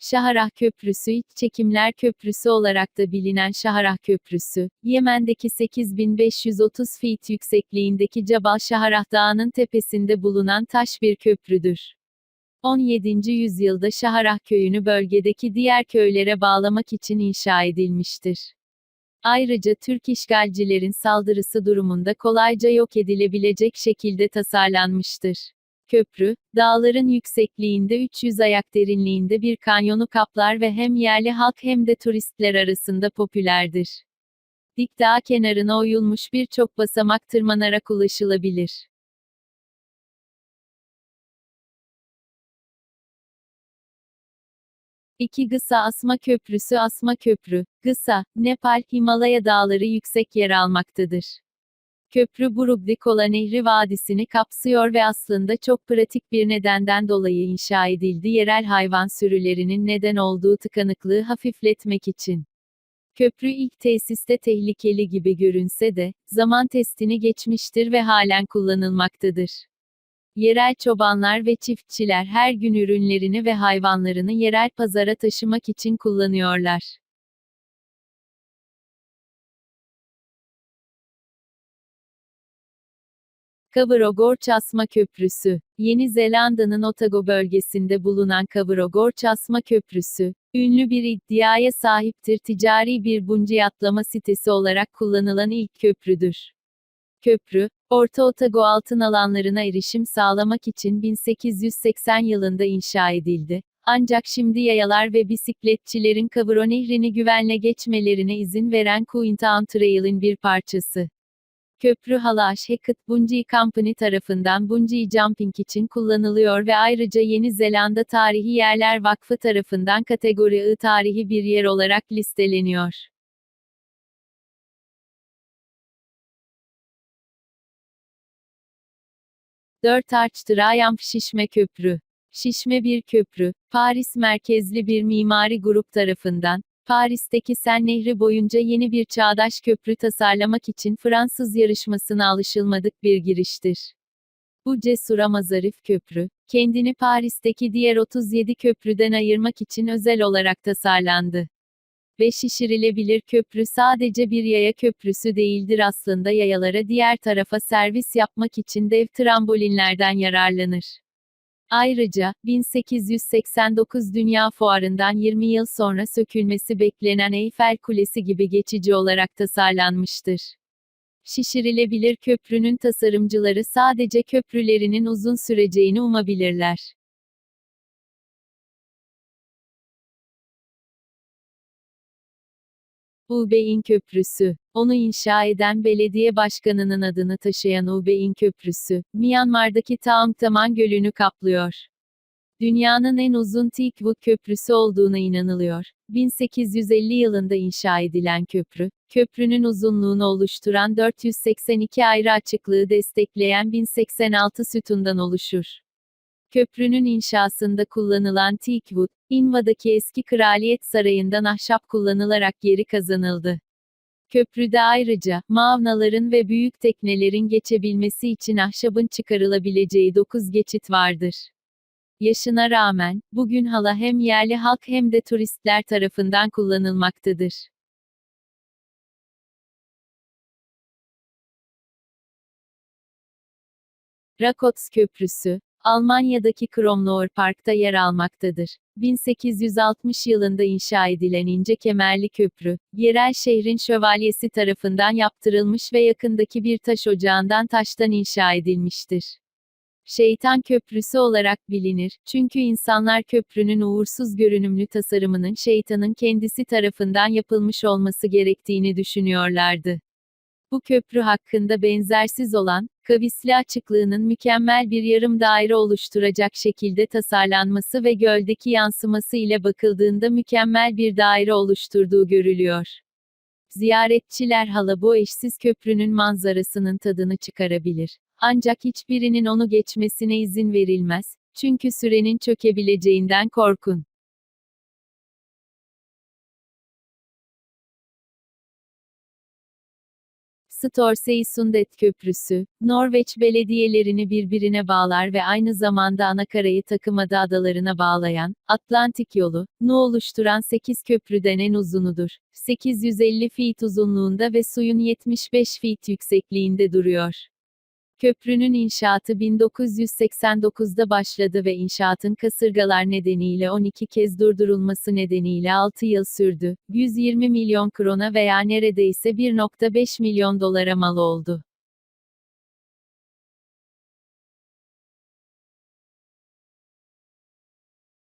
Şaharah Köprüsü İç Çekimler Köprüsü olarak da bilinen Şaharah Köprüsü, Yemen'deki 8530 feet yüksekliğindeki Cabal Şaharah Dağı'nın tepesinde bulunan taş bir köprüdür. 17. yüzyılda Şaharah köyünü bölgedeki diğer köylere bağlamak için inşa edilmiştir. Ayrıca Türk işgalcilerin saldırısı durumunda kolayca yok edilebilecek şekilde tasarlanmıştır. Köprü, dağların yüksekliğinde 300 ayak derinliğinde bir kanyonu kaplar ve hem yerli halk hem de turistler arasında popülerdir. Dik dağ kenarına oyulmuş birçok basamak tırmanarak ulaşılabilir. İki Gısa Asma Köprüsü Asma Köprü, Gısa, Nepal, Himalaya dağları yüksek yer almaktadır. Köprü Burugdi-Kola Nehri Vadisi'ni kapsıyor ve aslında çok pratik bir nedenden dolayı inşa edildi yerel hayvan sürülerinin neden olduğu tıkanıklığı hafifletmek için. Köprü ilk tesiste tehlikeli gibi görünse de, zaman testini geçmiştir ve halen kullanılmaktadır. Yerel çobanlar ve çiftçiler her gün ürünlerini ve hayvanlarını yerel pazara taşımak için kullanıyorlar. Kavırogorç Asma Köprüsü, Yeni Zelanda'nın Otago bölgesinde bulunan Kavırogorç Asma Köprüsü, ünlü bir iddiaya sahiptir ticari bir bunci atlama sitesi olarak kullanılan ilk köprüdür. Köprü, Orta Otago altın alanlarına erişim sağlamak için 1880 yılında inşa edildi. Ancak şimdi yayalar ve bisikletçilerin Kavro Nehri'ni güvenle geçmelerine izin veren Queentown Trail'in bir parçası. Köprü Halaş Hackett Bungee Company tarafından bungee jumping için kullanılıyor ve ayrıca Yeni Zelanda Tarihi Yerler Vakfı tarafından kategori I tarihi bir yer olarak listeleniyor. Dört Arç Triumph Şişme Köprü Şişme bir köprü, Paris merkezli bir mimari grup tarafından, Paris'teki Sen Nehri boyunca yeni bir çağdaş köprü tasarlamak için Fransız yarışmasına alışılmadık bir giriştir. Bu cesur ama zarif köprü, kendini Paris'teki diğer 37 köprüden ayırmak için özel olarak tasarlandı. Ve şişirilebilir köprü sadece bir yaya köprüsü değildir aslında yayalara diğer tarafa servis yapmak için dev trambolinlerden yararlanır. Ayrıca, 1889 Dünya Fuarı'ndan 20 yıl sonra sökülmesi beklenen Eyfel Kulesi gibi geçici olarak tasarlanmıştır. Şişirilebilir köprünün tasarımcıları sadece köprülerinin uzun süreceğini umabilirler. Ubeyn Köprüsü. Onu inşa eden belediye başkanının adını taşıyan Ubeyn Köprüsü, Myanmar'daki Taungtaman Gölü'nü kaplıyor. Dünyanın en uzun Teakwood Köprüsü olduğuna inanılıyor. 1850 yılında inşa edilen köprü, köprünün uzunluğunu oluşturan 482 ayrı açıklığı destekleyen 1086 sütundan oluşur. Köprünün inşasında kullanılan teakwood, Inva'daki eski kraliyet sarayından ahşap kullanılarak geri kazanıldı. Köprüde ayrıca, mavnaların ve büyük teknelerin geçebilmesi için ahşabın çıkarılabileceği 9 geçit vardır. Yaşına rağmen, bugün hala hem yerli halk hem de turistler tarafından kullanılmaktadır. Rakots Köprüsü, Almanya'daki Kromloer Park'ta yer almaktadır. 1860 yılında inşa edilen ince kemerli köprü, yerel şehrin şövalyesi tarafından yaptırılmış ve yakındaki bir taş ocağından taştan inşa edilmiştir. Şeytan Köprüsü olarak bilinir, çünkü insanlar köprünün uğursuz görünümlü tasarımının şeytanın kendisi tarafından yapılmış olması gerektiğini düşünüyorlardı. Bu köprü hakkında benzersiz olan, kavisli açıklığının mükemmel bir yarım daire oluşturacak şekilde tasarlanması ve göldeki yansıması ile bakıldığında mükemmel bir daire oluşturduğu görülüyor. Ziyaretçiler hala bu eşsiz köprünün manzarasının tadını çıkarabilir. Ancak hiçbirinin onu geçmesine izin verilmez, çünkü sürenin çökebileceğinden korkun. Storsøysundet Köprüsü, Norveç belediyelerini birbirine bağlar ve aynı zamanda anakarayı Takımada adalarına bağlayan, Atlantik yolu, nu oluşturan 8 köprüden en uzunudur. 850 feet uzunluğunda ve suyun 75 feet yüksekliğinde duruyor. Köprünün inşaatı 1989'da başladı ve inşaatın kasırgalar nedeniyle 12 kez durdurulması nedeniyle 6 yıl sürdü. 120 milyon krona veya neredeyse 1.5 milyon dolara mal oldu.